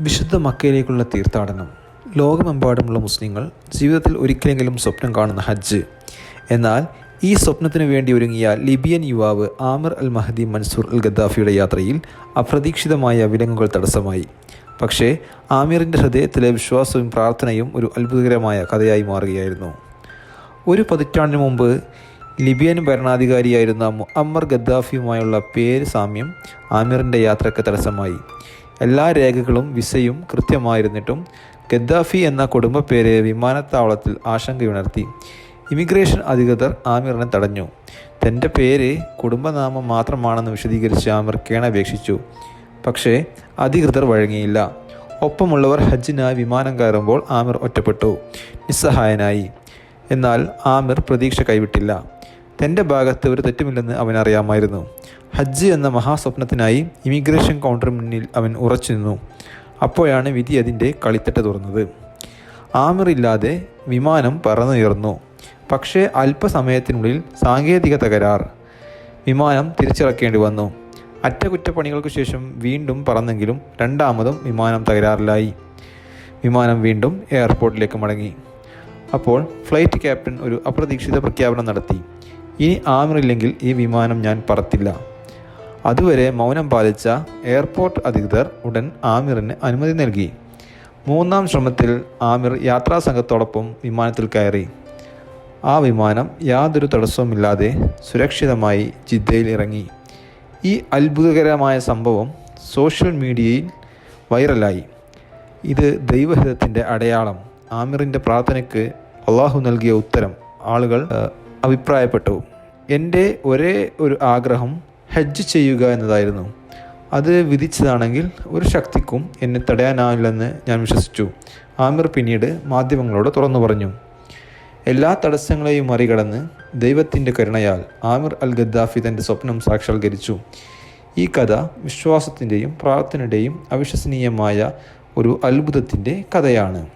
വിശുദ്ധ മക്കയിലേക്കുള്ള തീർത്ഥാടനം. ലോകമെമ്പാടുമുള്ള മുസ്ലിങ്ങൾ ജീവിതത്തിൽ ഒരിക്കലെങ്കിലും സ്വപ്നം കാണുന്ന ഹജ്ജ്. എന്നാൽ ഈ സ്വപ്നത്തിനു വേണ്ടി ഒരുങ്ങിയ ലിബിയൻ യുവാവ് ആമിർ അൽ മഹദി മൻസൂർ അൽ ഗദ്ദാഫിയുടെ യാത്രയിൽ അപ്രതീക്ഷിതമായ വിലങ്ങുകൾ തടസ്സമായി. പക്ഷേ ആമിറിന്റെ ഹൃദയത്തിലെ വിശ്വാസവും പ്രാർത്ഥനയും ഒരു അത്ഭുതകരമായ കഥയായി മാറുകയായിരുന്നു. ഒരു പതിറ്റാണ്ടിന് മുമ്പ് ലിബിയൻ ഭരണാധികാരിയായിരുന്ന മുഅമ്മർ ഗദ്ദാഫിയുമായുള്ള പേര് സാമ്യം ആമിറിന്റെ യാത്രയ്ക്ക് തടസ്സമായി. എല്ലാ രേഖകളും വിസയും കൃത്യമായിരുന്നിട്ടും ഗദ്ദാഫി എന്ന കുടുംബ പേര് വിമാനത്താവളത്തിൽ ആശങ്കയുണർത്തി. ഇമിഗ്രേഷൻ അധികൃതർ ആമിറിനെ തടഞ്ഞു. തന്റെ പേര് കുടുംബനാമം മാത്രമാണെന്ന് വിശദീകരിച്ച് ആമിർ കേണപേക്ഷിച്ചു. പക്ഷേ അധികൃതർ വഴങ്ങിയില്ല. ഒപ്പമുള്ളവർ ഹജ്ജിനായി വിമാനം കയറുമ്പോൾ ആമിർ ഒറ്റപ്പെട്ടു. നിസ്സഹായനായി. എന്നാൽ ആമിർ പ്രതീക്ഷ കൈവിട്ടില്ല. തന്റെ ഭാഗത്ത് ഒരു തെറ്റുമില്ലെന്ന് അവനറിയാമായിരുന്നു. ഹജ്ജ് എന്ന മഹാസ്വപ്നത്തിനായി ഇമിഗ്രേഷൻ കൗണ്ടർ മുന്നിൽ അവൻ ഉറച്ചു നിന്നു. അപ്പോഴാണ് വിധി അതിന്റെ കളിത്തട്ട് തുറന്നത്. ആമിറില്ലാതെ വിമാനം പറന്നുയർന്നു. പക്ഷേ അല്പസമയത്തിനുള്ളിൽ സാങ്കേതിക തകരാർ. വിമാനം തിരിച്ചിറക്കേണ്ടി വന്നു. അറ്റകുറ്റപ്പണികൾക്ക് ശേഷം വീണ്ടും പറന്നെങ്കിലും രണ്ടാമതും വിമാനം തകരാറിലായി. വിമാനം വീണ്ടും എയർപോർട്ടിലേക്ക് മടങ്ങി. അപ്പോൾ ഫ്ലൈറ്റ് ക്യാപ്റ്റൻ ഒരു അപ്രതീക്ഷിത പ്രഖ്യാപനം നടത്തി. ഇനി ആമിറില്ലെങ്കിൽ ഈ വിമാനം ഞാൻ പറത്തില്ല. അതുവരെ മൗനം പാലിച്ച എയർപോർട്ട് അധികൃതർ ഉടൻ ആമിറിന് അനുമതി നൽകി. മൂന്നാം ശ്രമത്തിൽ ആമിർ യാത്രാ സംഘത്തോടൊപ്പം വിമാനത്തിൽ കയറി. ആ വിമാനം യാതൊരു തടസ്സവുമില്ലാതെ സുരക്ഷിതമായി ജിദ്ദയിൽ ഇറങ്ങി. ഈ അത്ഭുതകരമായ സംഭവം സോഷ്യൽ മീഡിയയിൽ വൈറലായി. ഇത് ദൈവഹിതത്തിന്റെ അടയാളം. ആമിറിന്റെ പ്രാർത്ഥനയ്ക്ക് അള്ളാഹു നൽകിയ ഉത്തരം ആളുകൾ അഭിപ്രായപ്പെട്ടു. എന്റെ ഒരേ ഒരു ആഗ്രഹം ഹജ്ജ് ചെയ്യുക എന്നതായിരുന്നു. അത് വിധിച്ചതാണെങ്കിൽ ഒരു ശക്തിക്കും എന്നെ തടയാനാവില്ലെന്ന് ഞാൻ വിശ്വസിച്ചു. ആമിർ പിന്നീട് മാധ്യമങ്ങളോട് തുറന്നു പറഞ്ഞു. എല്ലാ തടസ്സങ്ങളെയും മറികടന്ന് ദൈവത്തിന്റെ കരുണയാൽ ആമിർ അൽ ഗദ്ദാഫി തന്റെ സ്വപ്നം സാക്ഷാത്കരിച്ചു. ഈ കഥ വിശ്വാസത്തിന്റെയും പ്രാർത്ഥനയുടെയും അവിശ്വസനീയമായ ഒരു അത്ഭുതത്തിന്റെ കഥയാണ്.